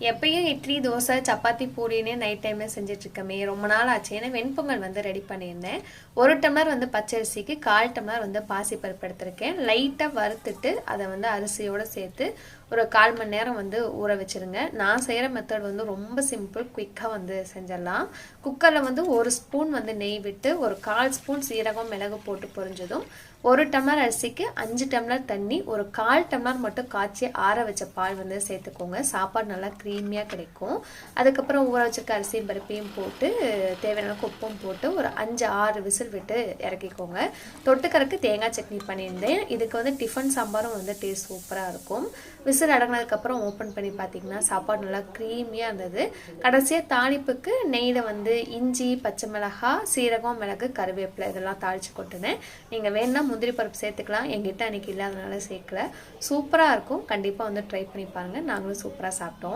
எப்பயும் இட்லி தோசை சப்பாத்தி பூரின்னு நைட் டைமில் செஞ்சிட்ருக்கமே. ரொம்ப நாள் ஆச்சு. ஏன்னா வெண்பொங்கல் வந்து ரெடி பண்ணியிருந்தேன். ஒரு டம்ளர் வந்து பச்சரிசிக்கு கால் டம்ளர் வந்து பாசிப்பருப்பு எடுத்திருக்கேன். லைட்டாக வறுத்துட்டு அதை வந்து அரிசியோடு சேர்த்து ஒரு கால் மணி நேரம் வந்து ஊற வச்சுருங்க. நான் செய்கிற மெத்தட் வந்து ரொம்ப சிம்பிள் குயிக்காக வந்து செஞ்சிடலாம். குக்கரில் வந்து ஒரு ஸ்பூன் வந்து நெய் விட்டு ஒரு கால் ஸ்பூன் சீரகம் மிளகு போட்டு பொரிஞ்சதும் ஒரு டம்ளர் அரிசிக்கு அஞ்சு டம்ளர் தண்ணி ஒரு கால் டம்ளர் மட்டும் காய்ச்சி ஆற வச்ச பால் வந்து சேர்த்துக்கோங்க. சாப்பாடு நல்லா க்ரீமியாக கிடைக்கும். அதுக்கப்புறம் ஊற வச்சிருக்க அரிசியும் பருப்பையும் போட்டு தேவையான அளவுக்கு உப்பும் போட்டு ஒரு அஞ்சு ஆறு விசில் விட்டு இறக்கிக்கோங்க. தொட்டுக்கறக்கு தேங்காய் சட்னி பண்ணியிருந்தேன். இதுக்கு வந்து டிஃபன் சாம்பாரும் வந்து டேஸ்ட் சூப்பராக இருக்கும். விசில் அடங்கினதுக்கப்புறம் ஓப்பன் பண்ணி பார்த்தீங்கன்னா சாப்பாடு நல்லா க்ரீமியாக இருந்தது. கடைசியாக தாளிப்புக்கு நெய்யில் வந்து இஞ்சி பச்சை மிளகாய் சீரகம் மிளகு கருவேப்பிலை இதெல்லாம் தாளித்து கொட்டுனேன். நீங்கள் வேணுன்னா முந்திரி பருப்பு சேர்த்துக்கலாம். எங்கிட்ட அன்றைக்கி இல்லாதனால சேர்க்கல. சூப்பராக இருக்கும். கண்டிப்பாக வந்து ட்ரை பண்ணி பாருங்கள் நாங்களும் சூப்பராக சாப்பிட்டோம்.